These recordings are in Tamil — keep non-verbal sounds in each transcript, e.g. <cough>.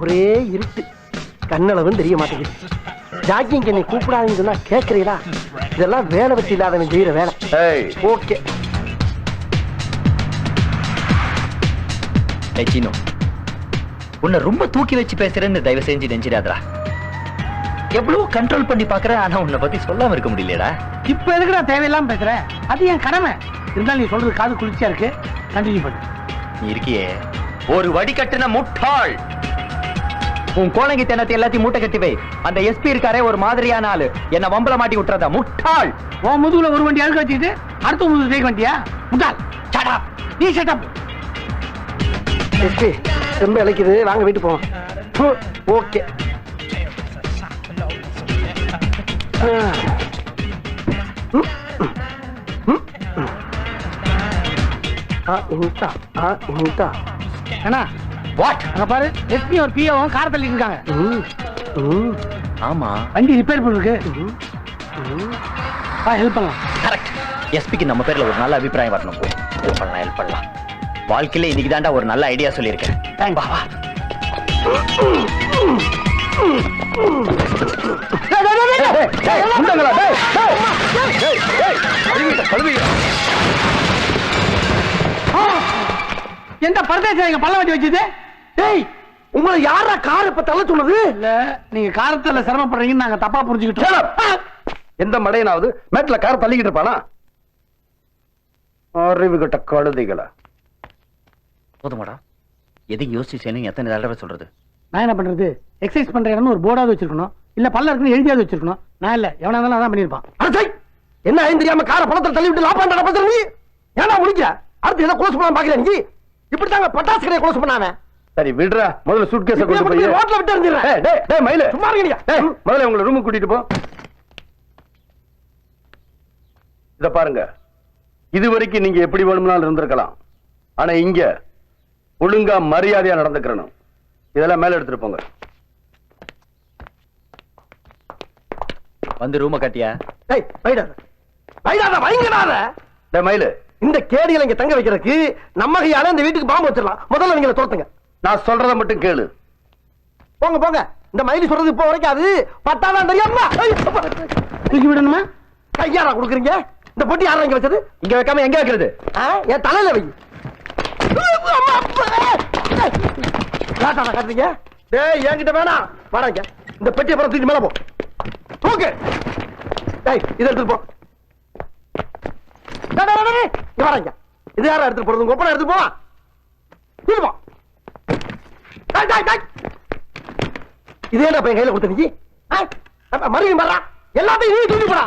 ஒரே இருட்டு. கண்ணளவும் தெரிய மாட்டேங்குது. ஜாக்கிங் என்னை கூப்பிடாதீங்கன்னு சொன்னா கேட்கறீங்களா இதெல்லாம் வேலை வெட்டி இல்லாதவன் செய்யற வேலை. ஏய். ஓகே. சீனு. உன்னை ரொம்ப தூக்கி வச்சு பேசுறேன்னு தயவு செஞ்சு நெஞ்சிடாதடா. எவ்வளவு கண்ட்ரோல் பண்ணி பாக்குறேன் ஆனா உன்னை பத்தி சொல்லாம இருக்க முடியலடா இப்ப எதுக்கு நான் தேவையில்லாம பேசுறேன் அது என் கடமை. இருந்தாலும் நீ சொல்றது காது குளிர்ச்சியா இருக்கு. கண்டினியூ பண்ணு. நீ இருக்கியே. ஒரு வடிகட்டுன முட்டாள். உன் கோலங்கி தினத்தை எல்லாத்தையும் மூட்டை கட்டி வை. அந்த எஸ்பி இருக்காரே ஒரு மாதிரியான ஆளு. என்ன வம்பல மாட்டி விட்டுறதா? முட்டாள். உன் முதுகுல ஒரு வண்டி அழுக்க வச்சுக்கிட்டு அடுத்த முதுகு தேய்க்க வண்டியா? முட்டாள். சடா நீ சட்டம் எஸ்பி ரொம்ப இழைக்குது. வாங்க வீட்டு போவோம். ஓகே. அண்ணா வாட் அங்க பாரு எஸ்பி ஒரு பிஓவும் கார் தள்ளிட்டு இருக்காங்க ஆமா வண்டி ரிப்பேர் பண்ணிருக்கு வா ஹெல்ப் பண்ணலாம் கரெக்ட் எஸ்பிக்கு நம்ம பேர்ல ஒரு நல்ல அபிப்பிராயம் வரணும் ஹெல்ப் பண்ணலாம் ஹெல்ப் பண்ணலாம் வாழ்க்கையில இன்னைக்கு தாண்டா ஒரு நல்ல ஐடியா சொல்லியிருக்கேன் தேங்க்ஸ் வா வா எந்த பரதேசம் எங்க பல்ல வட்டி வச்சது? டேய் உங்களை யாரா கார் இப்ப தள்ள சொன்னது? இல்ல நீங்க காரத்துல சிரமப்படுறீங்கன்னு நாங்க தப்பா புரிஞ்சுக்கிட்டோம். எந்த மடையனாவது மேட்ல கார் தள்ளிக்கிட்டு இருப்பானா? அறிவு கட்ட கழுதைகளா? போதுமாடா. எதுக்கு யோசிச்சு செய்யணும் எத்தனை தடவை சொல்றது? நான் என்ன பண்றது? எக்ஸசைஸ் பண்ற இடம்னு ஒரு போர்டாவது வச்சிருக்கணும். இல்ல பல்ல இருக்குன்னு எழுதியாவது வச்சிருக்கணும். நான் இல்ல எவனா இருந்தாலும் அதான் பண்ணிருப்பான் என்ன தெரியாம கார பழத்தில் தள்ளி விட்டு லாபாண்டா பண்ற நீ? ஏன்னா முடிக்க அடுத்து ஏதோ குளோஸ் பண்ணலாம் பாக்குறேன் நீ? இப்படித்தாங்க பட்டாசு கடையை குளோஸ் பண்ணாம. சரி விடுறா. முதல்ல சூட்கேஸ கொண்டு போய் ரோட்ல விட்டு எறிஞ்சிடுறேன். டேய் டேய் மயிலு. சும்மா இருக்கீங்க டேய் முதல்ல உங்களை ரூமுக்கு கூட்டிட்டு போ. இத பாருங்க. இது வரைக்கும் நீங்க எப்படி வேணும்னாலும் இருந்திருக்கலாம். ஆனா இங்க ஒழுங்கா மரியாதையா நடந்துக்கிறணும். இதெல்லாம் மேல எடுத்துட்டு போங்க. வந்து ரூம கட்டியா? டேய் வைடாத வைடாத வைங்கடாத டேய் மயிலு. இந்த கேடிகளை இங்க தங்க வைக்கிறதுக்கு நம்ம கையால இந்த வீட்டுக்கு பாம்பு வச்சிடலாம். முதல்ல நீங்க தோத்துங்க நான் சொல்றத மட்டும் கேளு. போங்க போங்க. இந்த மயிலி சொல்றது இப்போ வரைக்கும் அது பட்டாதான் தெரியாம. தூக்கி விடணுமா? கையாரா கொடுக்குறீங்க? இந்த பொட்டி யாரா இங்க வச்சது? இங்க வைக்காம எங்க வைக்கிறது? ஆ, என் தலையில வை. காட்டுறீங்க? டேய் என்கிட்ட வேணாம் வாடாங்க இந்த பெட்டியை அப்புறம் தூக்கி மேல போ. தூக்கு. டேய் இதை எடுத்துட்டு போ. இது யாரா எடுத்துட்டு போறது? ஒப்பனை எடுத்து போவா? தூக்கி போ. டேய், டேய், டேய். இது என்ன பையன் கையில கொடுத்த நீ? ஆ? அப்ப மறுபடியும் வர்றா? எல்லாத்தையும் நீ தூக்கி போடா.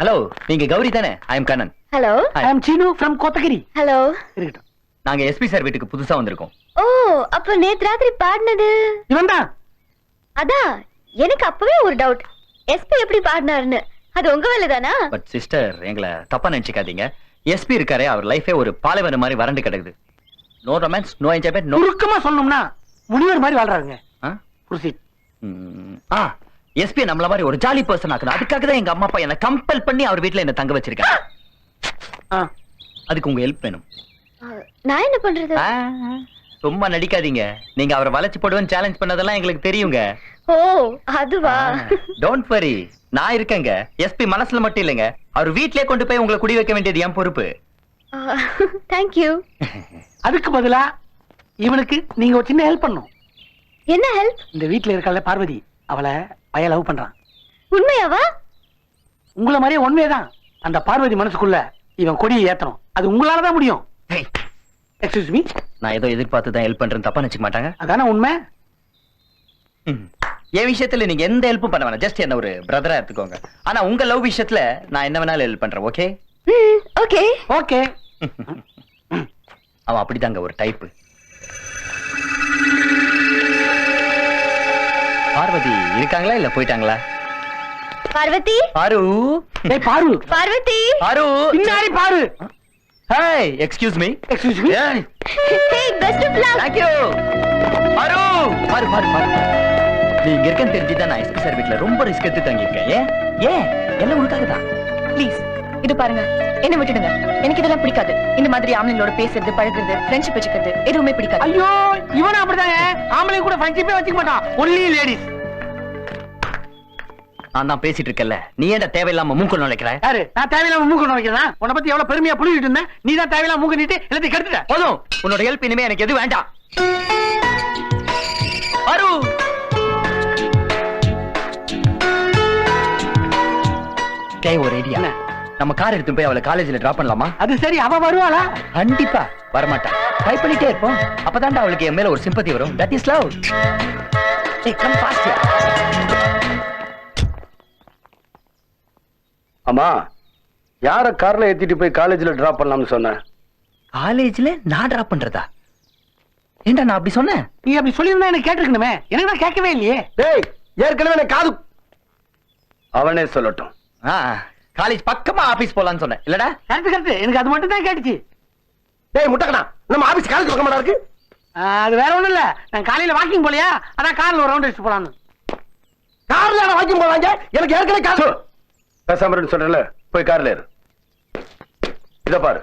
ஹலோ நீங்க கௌரி தானே? I am Kannan. Hello I am Seenu from Kotagiri hello இருக்கட்டும். நாங்க எஸ்பி சார் வீட்டுக்கு புதுசா வந்திருக்கோம். ஓ அப்ப நேத்து ராத்திரி பாடினது? இவன் தான் அதான் எனக்கு அப்பவே ஒரு டவுட் எஸ்பி எப்படி பாடினாருன்னு. அது உங்க வேலை தானா பட் சிஸ்டர் எங்களை தப்பா நினைச்சுக்காதீங்க. எஸ்பி இருக்காரே அவர் லைஃபே ஒரு பாலைவனம் மாதிரி வறண்டு கிடக்குது. No romance no enjoyment no சுருக்கமா சொல்லணும்னா முனிவர் மாதிரி வாழ்றாருங்க. புரிசிட் ஆ எஸ்பி நம்மள மாதிரி ஒரு ஜாலி பர்சன் ஆக்கணும். அதுக்காக தான் எங்க அம்மா அப்பா என்ன கம்பல் பண்ணி அவர் வீட்ல என்ன தங்க வச்சிருக்காங்க. அதுக்கு உங்க ஹெல்ப் வேணும். நான் என்ன பண்றது? சும்மா நடிக்காதீங்க. நீங்க அவரை வளைச்சு போடுவேன்னு சேலஞ்ச் பண்ணதெல்லாம் எங்களுக்கு தெரியுங்க. ஓ அதுவா? டோன்ட் வரி நான் இருக்கேங்க. எஸ்பி மனசுல மட்டும் இல்லைங்க. அவர் வீட்லயே கொண்டு போய் உங்களை குடி வைக்க வேண்டியது என் பொறுப்பு. தேங்க்யூ அதுக்கு பதிலா இவனுக்கு நீங்க ஒரு சின்ன ஹெல்ப் பண்ணும். என்ன ஹெல்ப் இந்த வீட்ல இருக்கால பார்வதி அவளை பைய லவ் பண்றான். உண்மையாவா? உங்கள மாதிரியே உண்மையதான் அந்த பார்வதி மனசுக்குள்ள இவன் கொடியை ஏத்தணும். அது உங்களால தான் முடியும் எக்ஸ்கியூஸ் மீ நான் ஏதோ எதிர்பார்த்து தான் ஹெல்ப் பண்றேன்னு தப்பா நினைச்சுக்க மாட்டாங்க. அதானே உண்மை. என் விஷயத்துல நீங்க எந்த ஹெல்ப்பும் பண்ண வேணாம். ஜஸ்ட் என்ன ஒரு பிரதரா எடுத்துக்கோங்க. ஆனா உங்க லவ் விஷயத்துல நான் என்ன வேணாலும் ஹெல்ப் பண்றேன் ஓகே ம் ஓகே ஓகே அவன் அப்படிதாங்க ஒரு டைப் பார்வதி இருக்காங்களா இல்ல போயிட்டாங்களா? பார்வதி? பாரு. டேய் பாரு. பார்வதி? பாரு. பின்னாடி பாரு. Hi excuse me excuse me hey best of luck thank you பாரு பாரு பாரு பாரு நீ இங்க இருக்கன்னு தெரிஞ்சுதான் நான் எஸ்பி சார் வீட்ல ரொம்ப ரிஸ்க் எடுத்து தங்கியிருக்கேன். ஏன்? ஏன்? எல்லாம் உனக்காக தான். ப்ளீஸ் இது பாருங்க. என்ன விட்டுடுங்க. எனக்கு இதெல்லாம் பிடிக்காது. இந்த மாதிரி ஆம்பளைங்களோட பேசுறது பழகுறது ஃப்ரெண்ட்ஷிப் வச்சுக்கிறது எதுவுமே பிடிக்காது. ஐயோ இவனும் அப்படிதாங்க. ஆம்பளை கூட ஃப்ரெண்ட்ஷிப்பே வச்சுக்க மாட்டான். ஒன்லி லேடிஸ் நான் தான் பேசிட்டு இருக்கல நீ ஏன்டா தேவையில்லாம மூக்கு நுழைக்கிற? யாரு? நான் தேவையில்லாம மூக்கு வைக்கிறேன் உன்னை பத்தி எவ்வளவு பெருமையா புளிக்கிட்டு இருந்தேன். நீ தான் தேவையில்லாம மூக்கு நீட்டு எல்லாத்தையும் கெடுத்துட்ட. போதும். உன்னோட ஹெல்ப் இனிமே எனக்கு எது வேண்டாம். அரு டேய் ஒரு ஐடியா? நம்ம கார் எடுத்து போய் அவளை காலேஜ்ல டிராப் பண்ணலாமா? அது சரி அவ வருவாளா? கண்டிப்பா வரமாட்டா. ட்ரை பண்ணிட்டே இருப்போம். அப்பதான்டா அவளுக்கு என் மேல ஒரு சிம்பத்தி வரும். தட் இஸ் லவ் ஏய் கம் ஃபாஸ்ட் ஆமா யார கார்ல ஏத்திட்டு போய் காலேஜ்ல டிராப் பண்ணலாம்னு சொன்ன? காலேஜ்ல நான் டிராப் பண்றதா? ஏன்டா நான் அப்படி சொன்னேன்? நீ அப்படி சொல்லியிருந்தா எனக்கு கேட்டிருக்கணுமே. எனக்கு நான் கேட்கவே இல்லையே. டேய் ஏற்கனவே எனக்கு காது அவனே சொல்லட்டும். காலேஜ் பக்கமா ஆபீஸ் போலாம்னு சொன்னேன். இல்லடா? Correct correct. எனக்கு அது மட்டும் தான் கேட்டுச்சு. டேய் முட்டக்கடா. நம்ம ஆபீஸ் காலேஜ் பக்கம் மாடா இருக்கு. அது வேற ஒண்ணும் இல்ல. நான் காலையில வாக்கிங் போலையா? அதான் கார்ல ஒரு ரவுண்ட் அடிச்சு போலான்னு கார்ல வாக்கிங் போவாங்க எனக்கு ஏற்கனவே காசு பேசாம இருந்து சொல்றல போய் கார்ல ஏறு. இத பாரு.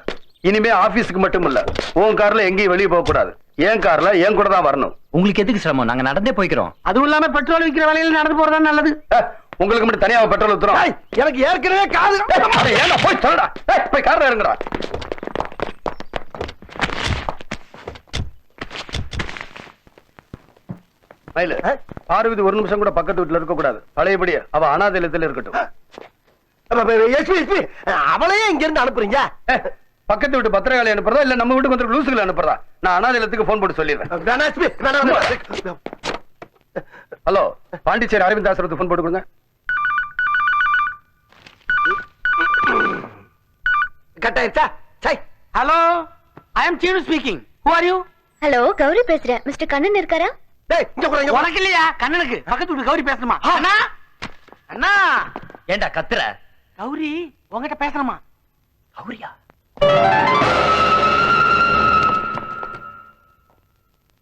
இனிமே ஆபீஸ்க்கு மட்டும் இல்ல உன் கார்ல எங்கேயும் வெளியே போக கூடாது. என் கார்ல என் கூட தான் வரணும். உங்களுக்கு எதுக்கு சிரமம்? நாங்க நடந்தே போய்க்கிறோம். அதுவும் இல்லாம பெட்ரோல் விக்கிற வேலையில நடந்து போறதா நல்லது. உங்களுக்கு மட்டும் தனியா பெட்ரோல் ஊத்துறோம் எனக்கு ஏற்கனவே காது. ஏன்னா போய் சொல்லடா ஏய், போய் கார்ல இறங்குடா. மயிலு பார்வதி ஒரு நிமிஷம் கூட பக்கத்து வீட்டுல இருக்க கூடாது பழையபடி அவ அனாதை இல்லத்துல இருக்கட்டும் அவளையே இங்க இருந்து அனுப்புறீங்க பக்கத்து வீட்டு பத்திரகாளி அனுப்புறதா இல்ல நம்ம வீட்டுக்கு வந்து லூசுகளை அனுப்புறதா? நான் அனாதை இல்லத்துக்கு போன் போட்டு சொல்லிடுறேன். ஹலோ பாண்டிச்சேரி அரவிந்த் ஆசிரத்துக்கு போன் போட்டு கொடுங்க. கட்டாயிருச்சா சை hello I am Seenu speaking who are you hello Gowri பேசுறேன். மிஸ்டர் கண்ணன் இருக்காரா? உனக்கு இல்லையா? கண்ணனுக்கு. பக்கத்து வீட்டு கௌரி பேசணுமா? அண்ணா. அண்ணா. ஏன்டா கத்துற? கௌரி உங்ககிட்ட பேசணுமா? கௌரியா?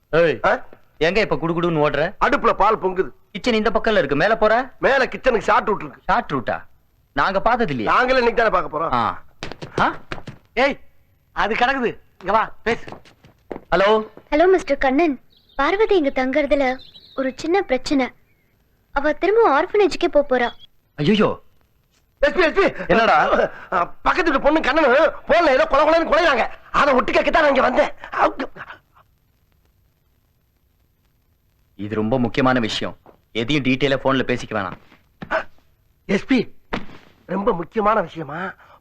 ஏய் எங்க இப்ப குடுகுடுன்னு ஓடுற? அடுப்புல பால் பொங்குது. கிச்சன் இந்த பக்கம்ல இருக்கு. மேல போற? மேல கிச்சனுக்கு ஷார்ட் விட்டு இருக்கு. ஷார்ட் ரூட்டா நாங்க பார்த்தது இல்லையா. நாங்களே இன்னைக்கு தானே பார்க்க போறோம். ஆ. ஆ? ஏய் அது கிடக்குது. இங்க வா பேசு. Hello? Hello mister Kannan. Parvathi இங்க தங்கறதுல ஒரு சின்ன பிரச்சனை. அவ திரும்ப ஆர்ஃபனேஜுக்கே போறா. ஐயோ என்னடா? பக்கத்து வீட்டு பொண்ணு கண்ணனு போன்ல ஏதோ கொலை கொலைன்னு குலையாங்க அதை ஒட்டு கேட்கத்தான் நான் இங்க வந்தேன். இது ரொம்ப முக்கியமான விஷயம். எதையும் டீட்டெயிலா போன்ல பேசிக்க வேணாம். எஸ்பி ரொம்ப முக்கியமான விஷயமா?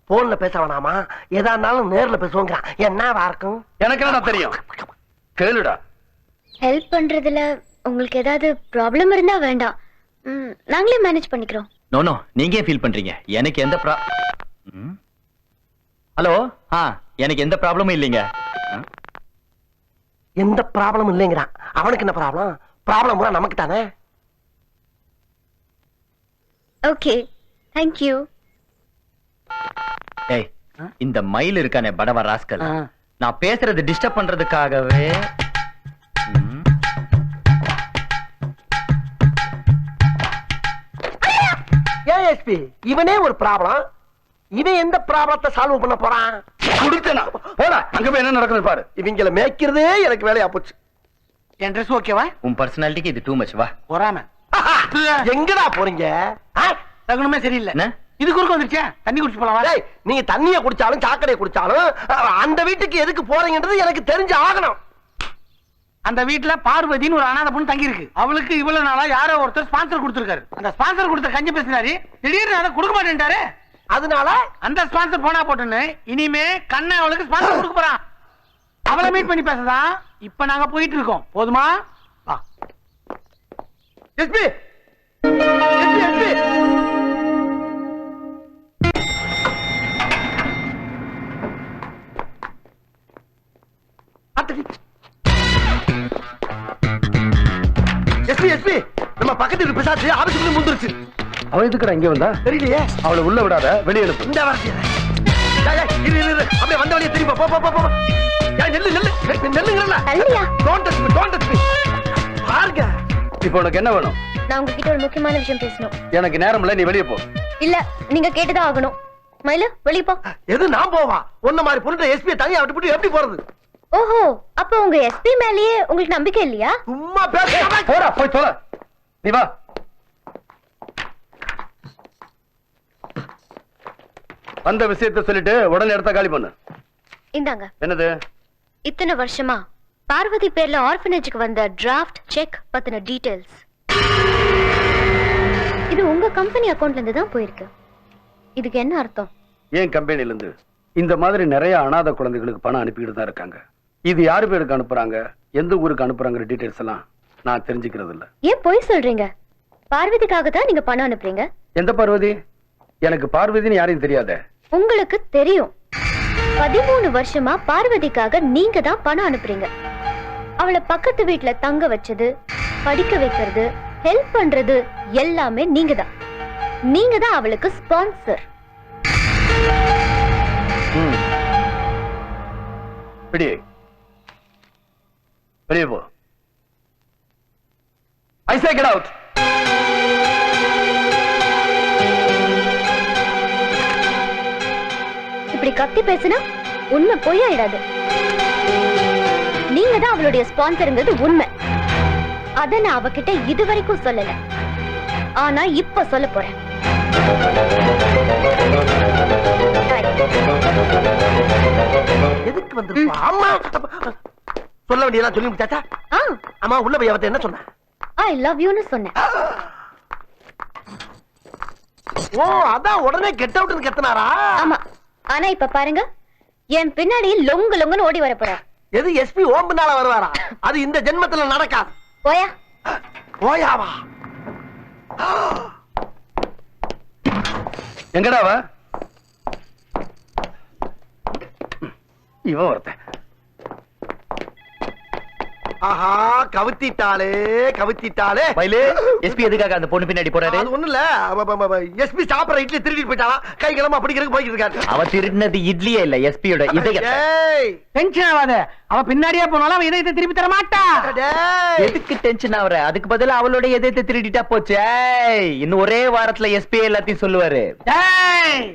போன்ல பேச வேணாமா? எதா இருந்தாலும் நேர்ல பேசுவோங்கிறான். என்னவா இருக்கும்? எனக்கு என்னடா தெரியும்? கேளுடா. ஹெல்ப் பண்றதுல உங்களுக்கு ஏதாவது ப்ராப்ளம் இருந்தா வேண்டாம். ம், நாங்களே மேனேஜ் பண்ணிக்கிறோம். நோ நோ நீங்க ஏன் ஃபீல் பண்றீங்க. எனக்கு எந்த ப்ரா ஹலோ ஆ எனக்கு எந்த ப்ராப்ளமும் இல்லைங்க. ஆ? எந்த ப்ராப்ளமும் இல்லைங்கிறான். அவனுக்கு என்ன ப்ராப்ளம் ப்ராப்ளம் பூரா நமக்கு தானே ஓகே தேங்க்யூ ஏய் இந்த மயில் இருக்கானே படவ ராஸ்கல். நான் பேசுறது டிஸ்டர்ப் பண்றதுக்காகவே எஸ்பி இவனே ஒரு ப்ராப்ளம். இவன் எந்த ப்ராப்ளத்தை சால்வ் பண்ண போறான்? குடுத்தனா? போடா அங்க போய் என்ன நடக்குது பாரு. இவங்கள மேய்க்கிறதே எனக்கு வேலையா போச்சு. என் ட்ரெஸ் ஓகேவா உன் பர்சனாலிட்டிக்கு இது டூ மச் வா. பொறாம. <laughs> எங்கடா போறீங்க? தகுனமே சரியில்லை. என்ன? இது குறுக்க வந்துருச்சா? தண்ணி குடிச்சு போலாம் வா. டேய், நீங்க தண்ணிய குடிச்சாலும் சாக்கடையை குடிச்சாலும் அந்த வீட்டுக்கு எதுக்கு போறீங்கன்றது எனக்கு தெரிஞ்சு ஆகணும். அந்த வீட்டுல பார்வதின்னு ஒரு அனாதை பொண்ணு தங்கி இருக்கு அவளுக்கு இவ்வளவு நாளா யாரோ ஒருத்தர் ஸ்பான்சர் கொடுத்திருக்காரு. அந்த ஸ்பான்சர் கொடுத்த கஞ்சி பேசினாரு. திடீர்னு அதை கொடுக்க மாட்டேன்ட்டாரு. அதனால? அந்த ஸ்பான்சர் போனா போட்டுன்னு இனிமே கண்ணை அவளுக்கு ஸ்பான்சர் கொடுக்க போறான் அவளை மீட் பண்ணி பேசதான் இப்ப நாங்க போயிட்டு இருக்கோம். போதுமா? வா. SP! SP SP! SP SP நம்ம பக்கத்து வீட்டு பிசாசு ஆபீஸுக்கு முந்துருச்சு. அவ எதுக்குடா இங்க வந்தா? தெரியலையே. அவளை உள்ள விடாத வெளியே அனுப்பு. இந்த வரது இரு இரு இரு. அப்படியே வந்த வழியே திரும்ப போ போ போ போ ஏய், நெல்லு நெல்லு. நெல்லுங்கறல தள்ளியா? Don't touch me don't touch me பாருங்க. இப்போ உனக்கு என்ன வேணும்? நான் உங்ககிட்ட ஒரு முக்கியமான விஷயம் பேசணும். எனக்கு நேரம் இல்ல நீ வெளியே போ. இல்ல நீங்க கேட்டுதான் ஆகணும். மயிலு வெளிய போ. எது நான் போவா? உன்ன மாதிரி பொருள் எஸ்பி தனியா விட்டு எப்படி போறது? ஓஹோ அப்ப உங்க எஸ்பி மேலயே உங்களுக்கு நம்பிக்கை இல்லையா? சும்மா பேச. போடா போய் தொலை. நீ வா. அந்த விஷயத்தை சொல்லிட்டு உடனே இடத்த காலி பண்ணு. இந்தாங்க. என்னது? இத்தனை வருஷமா பார்வதி பேர்ல ஆர்ஃபனேஜுக்கு வந்த டிராஃப்ட் செக் பத்தின டீடைல்ஸ் இது உங்க கம்பெனி அக்கவுண்ட்ல இருந்து தான் போயிருக்கு. இதுக்கு என்ன அர்த்தம்? ஏன் கம்பெனில இருந்து? இந்த மாதிரி நிறைய அனாதை குழந்தைகளுக்கு பணம் அனுப்பிக்கிட்டு தான் இருக்காங்க. இது யாரு பேருக்கு அனுப்புறாங்க? எந்த ஊருக்கு அனுப்புறாங்கிற டீடைல்ஸ் எல்லாம் நான் தெரிஞ்சுக்கிறது இல்ல ஏன் பொய் சொல்றீங்க? பார்வதிக்காக தான் நீங்க பணம் அனுப்புறீங்க. எந்த பார்வதி? எனக்கு பார்வதின்னு யாரையும் தெரியாதே. உங்களுக்கு தெரியும். பதிமூணு வருஷமா பார்வதிக்காக நீங்க தான் பணம் அனுப்புறீங்க. அவளை பக்கத்து வீட்ல தங்க வச்சது படிக்க வைக்கிறது ஹெல்ப் பண்றது எல்லாமே நீங்க தான். நீங்க தான் அவளுக்கு ஸ்பான்சர் ம். வெளியே போ ஐ சே கெட் அவுட் இப்படி கத்தி பேசினா உண்மை பொய்யாயிடாது. நீங்க தான் அவளுடைய ஸ்பான்சருங்கிறது உண்மை. அத நான் அவகிட்ட இது வரைக்கும் சொல்லல. ஆனா இப்ப சொல்ல போறேன். எதுக்கு வந்திருப்பா அம்மா சொல்ல வேண்டியதெல்லாம் சொல்லி முடிச்சாச்சா? அம்மா உள்ள போய் அவத்த என்ன சொன்ன? ஐ லவ் யூன்னு சொன்னேன். ஓ அதான் உடனே கெட் அவுட்னு கத்துனாரா? ஆமா. ஆனா இப்ப பாருங்க என் பின்னாடி லொங்கு லொங்குன்னு ஓடி வர போறார். எது எஸ்பி ஓம்புனால வருவாரா? அது இந்த ஜென்மத்துல நடக்காது. போயா? ஓயாவா எங்கடா அவ? இவன் ஒருத்தன். ஆஹா கவுத்திட்டாளே கவுத்திட்டாளே. மயிலு எஸ்பி எதுக்காக அந்த பொண்ணு பின்னாடி போறாரு? அது ஒண்ணு இல்ல. எஸ்பி சாப்பிடுற இட்லி திருடிட்டு போயிட்டாளா கை கிளம்ப போய்கிட்டு இருக்காரு. அவ திருடினது இட்லியே இல்ல எஸ்பியோட டேய், டென்ஷன் ஆகாத. அவ பின்னாடியே போனாலும் அவ இதயத்தை திருப்பி தர மாட்டா. டேய். எதுக்கு டென்ஷன் ஆகுற? அதுக்கு பதிலா அவளோட இதயத்தை திருடிட்டா போச்சு. ஏய், இன்னும் ஒரே வாரத்துல எஸ்பி எல்லாத்தையும் சொல்லுவாரு. டேய்.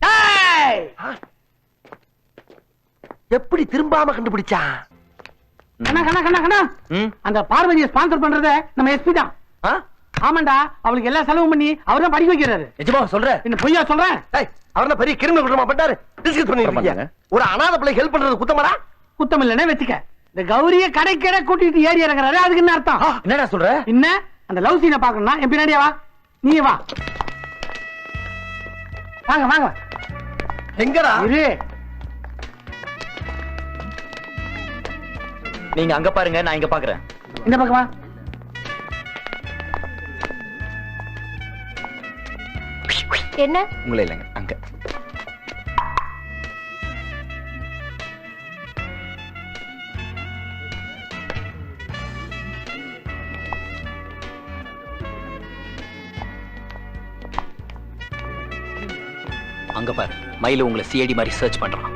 டேய். எப்படி திரும்பாம கண்டுபிடிச்சான்? கண்ணா கண்ணா கண்ணா கண்ணா? அந்த பார்வதியை ஸ்பான்சர் பண்றத நம்ம எஸ்பி தான்? ஆமாண்டா அவளுக்கு எல்லா செலவும் பண்ணி அவர் தான் படிக்க வைக்கிறாரு. நிஜமா சொல்ற. என்ன பொய்யா சொல்றேன் அவர் என்ன பெரிய கிரிமினல் குற்றமா பண்ணாரு டிஸ்கஸ். இருக்கீங்க. ஒரு அனாதை பிள்ளை ஹெல்ப் பண்றது குத்தமாடா? குத்தம் இல்லைன்னே வச்சுக்க இந்த கௌரிய கடைக்கடை கூட்டிட்டு ஏறி இறங்குறாரு. அதுக்கு என்ன அர்த்தம்? என்னடா சொல்ற? என்ன? அந்த லவ் சீனை பாக்கணும்னா என் பின்னாடியே வா. நீ வா. வாங்க வாங்க. எங்கடா? இரு. நீங்க அங்க பாருங்க நான் இங்க பாக்குறேன். இந்த பக்கம்? என்ன? உங்களை இல்லைங்க அங்க. அங்க பாரு மயில உங்களை சிஐடி மாதிரி சர்ச் பண்றான்.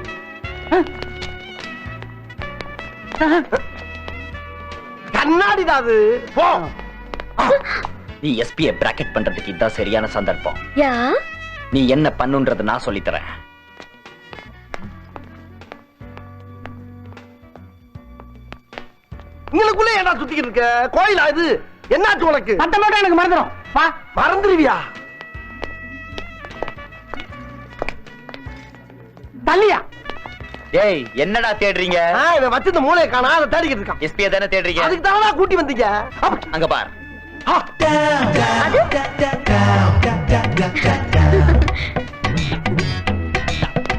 அது. போ. நீ எஸ்பியை பிராக்கெட் பண்றதுக்கு இதான் சரியான சந்தர்ப்பம். யா? நீ என்ன பண்ணுன்றத நான் சொல்லித் தரேன் உங்களுக்குள்ள ஏன்டா சுத்திக்கிட்டு இருக்க? கோயிலா இது? என்னாச்சு உனக்கு? மட்டும் எனக்கு மறந்துடும் வா. மறந்துடுவியா தள்ளியா? ஏய் என்னடா தேடுறீங்க? இவன் வச்சு இந்த மூளையை காணா அதை தேடிக்கிட்டு இருக்கான். எஸ்பியை தானே தேடுறீங்க? அதுக்கு தானடா கூட்டி வந்தீங்க. அங்க பார். ஆ.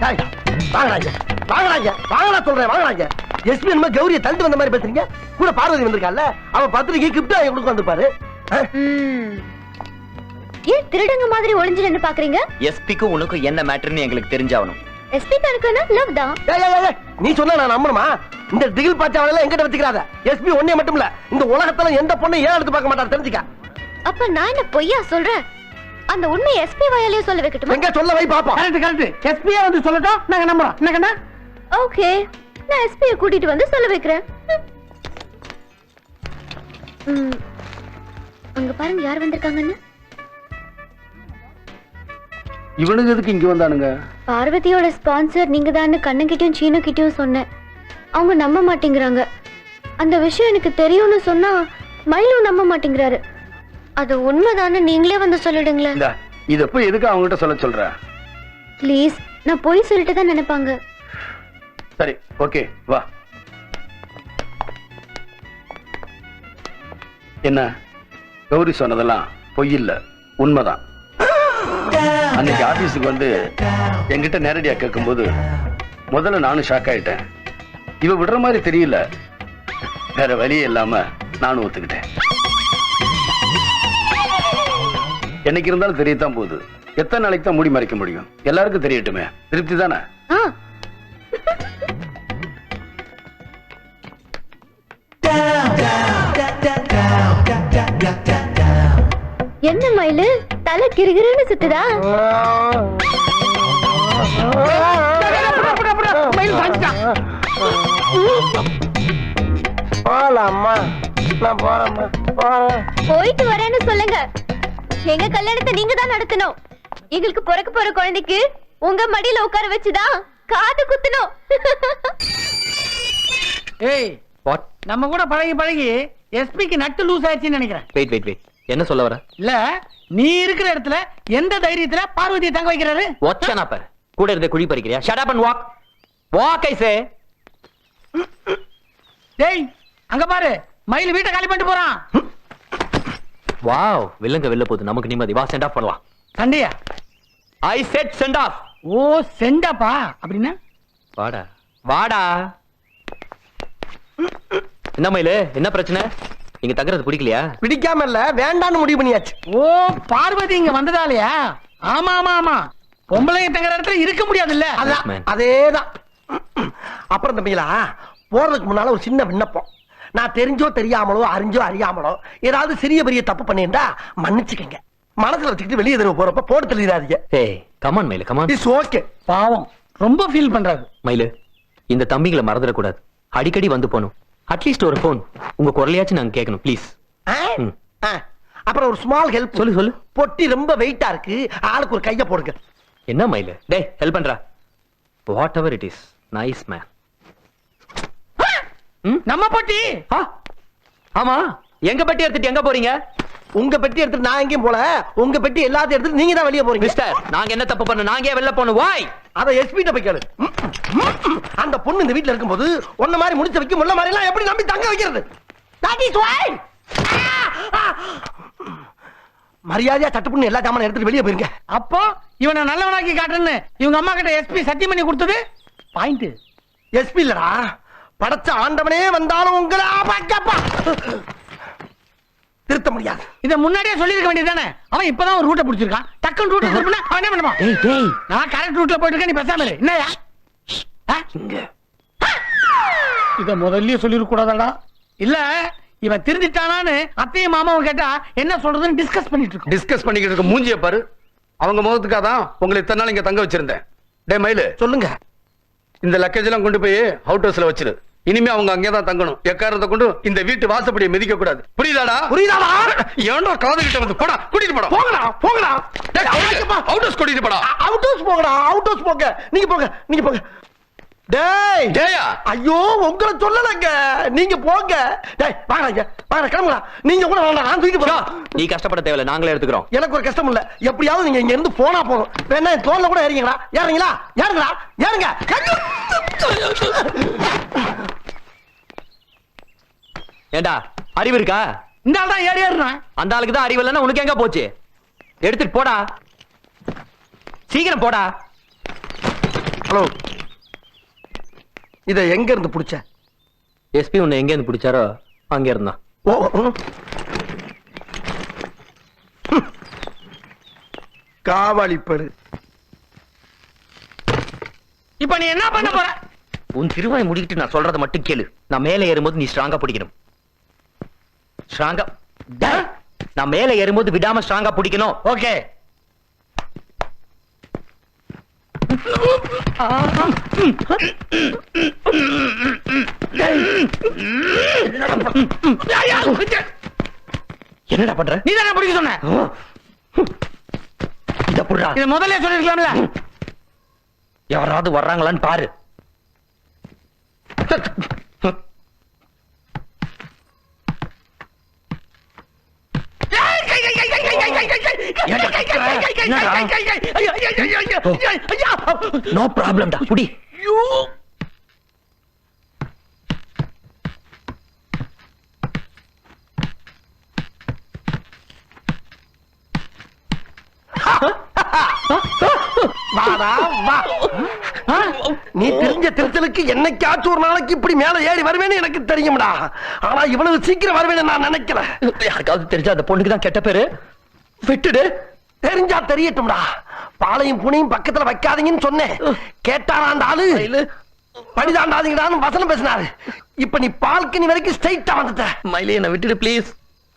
டேய், வாங்கடா சொல்றேன் வாங்கடா. இங்க. எஸ்பி என்னமோ கௌரிய தள்ளிட்டு வந்த மாதிரி பேசுறீங்க. கூட பார்வதி வந்திருக்கால அவ பத்திரிக்கை கிப்ட் வாங்கி கொடுக்க வந்திருப்பாரு. ஏன் திருடங்க மாதிரி ஒளிஞ்சு நின்னு பாக்குறீங்க? எஸ்பிக்கும் உனக்கும் என்ன மேட்டர்னு எங்களுக்கு தெரிஞ்சாகணும். எஸ்பி கணக்குன்னா லவ் தான். ஏய், ஏய், ஏய், நீ சொன்னா நான் நம்பணுமா? இந்த திகில் பாச்சாவெல்லாம் எங்கிட்ட வச்சுக்கிறாத எஸ்பி ஒன்னே மட்டும் இல்ல இந்த உலகத்துல எந்த பொண்ணு ஏன் எடுத்து பார்க்க மாட்டாரு தெரிஞ்சுக்க. அப்ப நான் என்ன பொய்யா சொல்றேன்? அந்த உண்மை எஸ்பி வாயாலேயே சொல்ல வைக்கட்டுமா? எங்க சொல்ல வை பாப்போம் கரெக்ட் கரெக்ட். எஸ்பியே வந்து சொல்லட்டும் நாங்க நம்புறோம். என்ன கண்ணா? ஓகே. நான் எஸ்பியை கூட்டிட்டு வந்து சொல்ல வைக்கிறேன். அங்க பாருங்க யார் வந்திருக்காங்கன்னு. இவனுக்கு எதுக்கு இங்க வந்தானுங்க? பார்வதியோட ஸ்பான்சர் நீங்க தான் கண்ணங்கிட்டயும் சீனு கிட்டயும் சொன்னேன். அவங்க நம்ப மாட்டேங்கிறாங்க. அந்த விஷயம் எனக்கு தெரியும்னு சொன்னா மயிலும் நம்ப மாட்டேங்கிறாரு. அது உண்மைதான்னு நீங்களே வந்து சொல்லிடுங்களேன். இத போய் எதுக்கு அவங்ககிட்ட சொல்ல சொல்ற? ப்ளீஸ் நான் பொய் சொல்லிட்டு தான் நினைப்பாங்க. சரி ஓகே வா. என்ன? கௌரி சொன்னதெல்லாம் பொய் இல்ல உண்மைதான். அன்னைக்கு ஆபீஸுக்கு வந்து என்கிட்ட நேரடியா கேட்கும்போது முதல்ல நானும் ஷாக் ஆயிட்டேன். இவ விடுற மாதிரி தெரியல. வேற வழியே இல்லாம நானும் ஒத்துக்கிட்டேன். என்னைக்கு இருந்தாலும் தெரியத்தான் போகுது. எத்தனை நாளைக்கு தான் மூடி மறைக்க முடியும்? எல்லாருக்கும் தெரியட்டுமே. திருப்தி தானே? ஆ. என்ன மயிலு? தலை கிருகிருன்னு சுத்துதா? மயில் சாஞ்சிட்டான். போலாம்மா. நான் போறேம்மா. போறேன். போயிட்டு வரேன்னு சொல்லுங்க. எங்க கல்யாணத்தை நீங்க தான் நடத்தணும். எங்களுக்கு பிறக்க போற குழந்தைக்கு உங்க மடியில உட்கார வச்சுதான் காது குத்தணும். ஏய் நம்ம கூட பழகி பழகி எஸ்பிக்கு நட்டு லூஸ் ஆயிடுச்சுன்னு நினைக்கிறேன். வெயிட் வெயிட் வெயிட் என்ன சொல்ல வர? இல்ல நீ இருக்கிற இடத்துல எந்த தைரியத்துல பார்வதியை தங்க வைக்கிறாரு? ஒச்சனா பாரு கூட இருந்த குழி பறிக்கிறியா? Shut up and walk walk I say டேய் அங்க பாரு. மயில் வீட்டை காலி பண்ணிட்டு போறான். வாவ் வில்லங்க வெளில போகுது. நமக்கு நிம்மதி. வா சென்ட் ஆஃப் பண்ணலாம். சண்டையா? ஐ செட் சென்ட் ஆஃப் ஓ செண்டாப்பா அப்படின்னா? வாடா. வாடா. என்ன மயிலு? என்ன பிரச்சனை? நீங்க தங்குறது பிடிக்கலையா? பிடிக்காம இல்ல வேண்டான்னு முடிவு பண்ணியாச்சு. ஓ பார்வதி இங்க வந்ததாலயா? ஆமா ஆமா ஆமா. பொம்பளைங்க தங்குற இடத்துல இருக்க முடியாதுல்ல? Yes, அதான். அதேதான். அப்புறம் தம்பிங்களா போறதுக்கு முன்னால ஒரு சின்ன விண்ணப்பம். நான் தெரிஞ்சோ தெரியாமலோ அறிஞ்சோ அறியாமலோ ஏதாவது சிறிய பெரிய தப்பு பண்ணியிருந்தா மன்னிச்சுக்கங்க. மனசுல வச்சுக்கிட்டு வெளியே தடவை போறப்ப போட்டு தெளிடாதீங்க ஏய் கமான் மயிலு கமான் இட்ஸ் ஓகே பாவம் ரொம்ப ஃபீல் பண்றாரு. மயிலு இந்த தம்பிங்களை மறந்துடக்கூடாது. அடிக்கடி வந்து போகணும். அட்லீஸ்ட் ஒரு ஃபோன் உங்க குரலையாச்சும் நாங்க கேட்கணும் ப்ளீஸ். அப்புறம் ஒரு ஸ்மால் ஹெல்ப் சொல்லு சொல்லு. பொட்டி ரொம்ப வெயிட்டா இருக்கு. ஆளுக்கு ஒரு கைய போடுங்க. என்ன மயிலு? டேய் ஹெல்ப் பண்றா. Whatever it is nice man நம்ம போட்டி? ஆமா? எங்க பெட்டி எடுத்துட்டு எங்க போறீங்க? உங்க பெட்டி எடுத்துட்டு நான் எங்கேயும் போல. உங்க பெட்டி எல்லாத்தையும் எடுத்துட்டு நீங்க தான் வெளியே போறீங்க. மிஸ்டர் நாங்க என்ன தப்பு பண்ணோம்? நாங்க ஏன் வெளில போகணும்? வாய் அத எஸ்பி போய் கேளு. அந்த பொண்ணு இந்த வீட்ல இருக்கும்போது உன்ன மாதிரி முடிச்ச வைக்க முள்ள மாதிரி எல்லாம் எப்படி நம்பி தங்க வைக்கிறது? Why. ஆ, ஆ. மரியாதையா சட்டு பண்ணி எல்லா ஜாமானும் எடுத்துட்டு வெளியே போயிருங்க. அப்போ இவனை நல்லவனாக்கி காட்டுன்னு இவங்க அம்மா கிட்ட எஸ்பி சத்தியம் பண்ணி கொடுத்தது? பாயிண்ட் எஸ்பி இல்லடா. படைச்ச ஆண்டவனே வந்தாலும் உங்களை. திருத்த முடியாது. இத முன்னாடியே சொல்லிருக்க வேண்டியதானே அவன் இப்பதான் ஒரு ரூட்டை பிடிச்சிருக்கான். டக்குன்னு ரூட்டை திருப்பினா அவன் என்ன பண்ணுவான்? டேய் டேய். நான் கரெக்ட் ரூட்ல போயிட்டு இருக்கேன் நீ பேசாம இரு. என்னய்யா? ஆ? இத முதல்லயே சொல்லிருக்க கூடாதாடா இல்ல இவன் திருந்திட்டானான்னு அத்தையும் மாமாவும் கேட்டா என்ன சொல்றதுன்னு டிஸ்கஸ் பண்ணிட்டு இருக்கோம். டிஸ்கஸ் பண்ணிக்கிட்டு இருக்க மூஞ்சிய பாரு. அவங்க முகத்துக்காக தான் உங்களை இத்தனை நாள் இங்க தங்க வச்சிருந்தேன். டே மயிலு. சொல்லுங்க. இந்த லக்கேஜ் எல்லாம் கொண்டு போய் அவுட் ஹவுஸ்ல வச்சிரு. இனிமே அவங்க அங்கே தான் தங்கணும். எக்காரத்தை கொண்டு இந்த வீட்டு வாசப்படியை மிதிக்க கூடாது. புரியுதாடா? புரியுதாடா? ஏன்டா காது கிட்ட வந்து? போடா கூட்டிட்டு போடா. போங்கடா போங்கடா. அவுட் ஹவுஸ் கூட்டிட்டு போடா. அவுட் ஹவுஸ் போங்கடா அவுட் ஹவுஸ் போங்க. நீங்க போங்க நீங்க போங்க. டேய்! டேயா! ஐயோ உங்களை சொல்லலங்க. நீங்க போங்க. டேய் வாங்கடா வாங்க கிளம்புடா நீங்க கூட வேண்டாம் நான் தூக்கி போறேன். நீ கஷ்டப்பட தேவையில்ல நாங்களே எடுத்துக்கிறோம். எனக்கு ஒரு கஷ்டம் இல்ல. எப்படியாவது நீங்க இங்க இருந்து போனா போதும். வேணா தோல்ல கூட ஏறிங்களா ஏறுங்களா ஏறுங்களா ஏறுங்க! ஏண்டா அறிவு இருக்கா? இந்த ஆள் தான் ஏறி ஏறுறான். அந்த ஆளுக்கு தான் அறிவு இல்லைன்னா உனக்கு எங்க போச்சு? எடுத்துட்டு போடா. சீக்கிரம் போடா. ஹலோ. இத எங்க இருந்து புடிச்ச? எஸ்பி உன்னை எங்க இருந்து பிடிச்சாரோ அங்க இருந்தான் ஓ. காவாலிப்படு இப்ப நீ என்ன பண்ண போற? உன் திருவாய் முடிக்கிட்டு நான் சொல்றத மட்டும் கேளு. நான் மேலே ஏறும்போது நீ ஸ்ட்ராங்கா பிடிக்கணும். ஸ்ட்ராங்கா நான் மேலே ஏறும்போது விடாம ஸ்ட்ராங்கா பிடிக்கணும். ஓகே என்னடா பண்ற? நீ தானே பிடிக்க சொன்ன? இத புடுறா இது முதல்ல சொல்லிருக்கலாம்ல யாராவது வர்றாங்களான்னு பாரு ஏன்டா கத்துற? என்னடா? நோ ப்ராப்ளம்டா புடி நீ தெரிஞ்ச திருத்தலுக்கு என்னைக்காச்சும் ஒரு நாளைக்கு இப்படி மேல ஏறி வருவேன்னு எனக்கு தெரியும்டா ஆனா இவ்வளவு சீக்கிரம் வருவேன்னு நான் நினைக்கிறேன் யாருக்காவது தெரிஞ்சா அந்த பொண்ணுக்கு தான் கெட்ட பேரு விட்டுடு. தெரிஞ்சா தெரியட்டும்டா. பாலையும் புனையும் பக்கத்துல வைக்காதீங்கன்னு சொன்னேன். கேட்டானா அந்த ஆளு வசனம் பேசினாரு. இப்ப நீ பால்கனி வரைக்கும் ஸ்ட்ரைட்டா வந்துட்ட. மயிலே என்ன விட்டுடு ப்ளீஸ்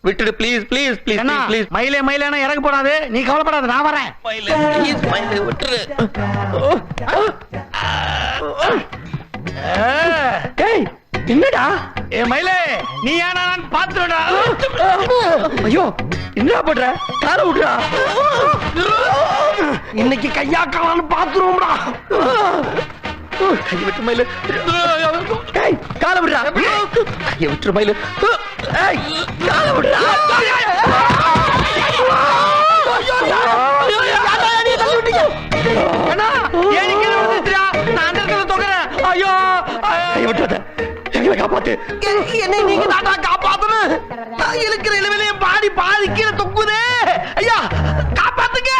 விட்டுடு ப்ளீஸ் ப்ளீஸ் ப்ளீஸ் ப்ளீஸ் மயிலே மயிலேனா இறங்க போடாது. நீ கவலைப்படாத நான் வரேன். மயிலே ப்ளீஸ் மயிலே விட்டுரு ஏய் என்னடா? ஏ மயிலே நீ ஏனா நான் பாத்துடா ஐயோ என்ன பண்ற? கார விடுறா இன்னைக்கு கையாக்கலான்னு பாத்துருவோம்டா கையை விட்டு மயிலு. ஏய் காலை விடுறா. கையை விட்டுரு மயிலு. ஏய் காலை விடுறா. அண்ணா ஏன் வந்துச்சுடா நான் அந்த இடத்துல ஐயோ கையை விட்டுறாத எங்களை காப்பாத்து. என்னை நீங்க தாண்டா காப்பாத்தணும்? நான் இருக்கிற இளவிலே பாடி பாதி கீழே தொங்குதே. ஐயா காப்பாத்துங்க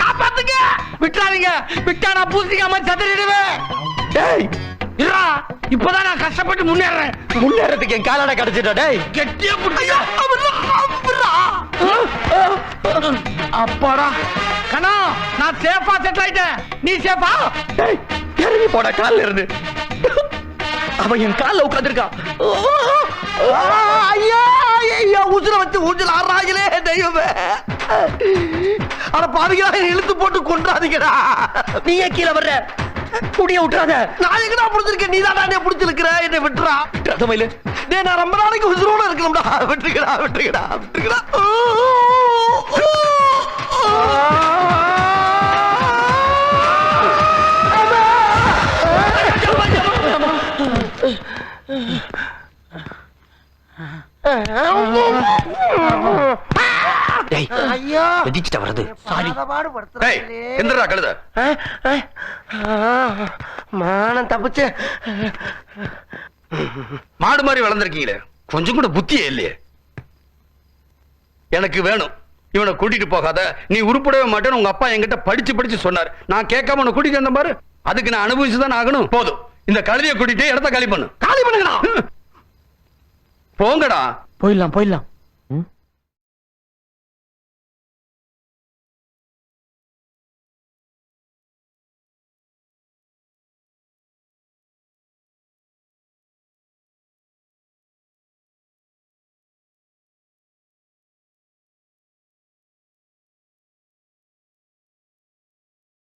காப்பாத்துங்க. விட்டுறாதீங்க. விட்டா நான் பூசணிக்காம மாதிரி சதுரிடுவேன் டேய். இருடா இப்பதான் நான் கஷ்டப்பட்டு முன்னேறேன். முன்னேறதுக்கு என் காலாட கிடைச்சிட்டா டேய். கெட்டியா புடிச்சியா அப்பாடா. கண்ணா நான் சேஃபா செட்டில் ஆயிட்டேன். நீ சேஃபா டேய் இறங்கி போடா கால்ல இருந்து. அவன் என் கால்ல உட்கார்ந்திருக்கான் ஐயா ஐயா உசுர வச்சு ஊஞ்சல் ஆடுறாங்களே தெய்வமே. அட பாவிகளா இழுத்து போட்டு கொன்றாதீங்கடா. நீ ஏன் கீழே வர்ற? குடிய விட்டுறாத. நான் எங்கடா புடிச்சிருக்கேன்? நீ தான் புடிச்சிருக்கிற? என்னை விட்டுறா. விட்டுறாத மயிலு. டேய் நான் ரொம்ப நாளைக்கு உசுரோட இருக்கணும்டா. விட்டுக்கடா விட்டுக்கடா விட்டுக்கடா ஐயா. வெடிச்சிட்ட வருது சாரி. டேய் எந்திரா கழுத. மானம் தப்பிச்சு. மாடு மாதிரி வளர்ந்துருக்கீங்களே. கொஞ்சம் கூட புத்தியே இல்லையே. எனக்கு வேணும். இவனை கூட்டிட்டு போகாத. நீ உருப்படவே மாட்டேன்னு உங்க அப்பா என்கிட்ட படிச்சு படிச்சு சொன்னார். நான் கேட்காம உன்னை கூட்டிட்டு வந்த பாரு. அதுக்கு நான் அனுபவிச்சு தான் ஆகணும். போதும். இந்த கழுதையை கூட்டிட்டு இடத்த காலி பண்ணு. காலி பண்ணுங்கடா. போங்கடா. போயிடலாம் போயிடலாம்.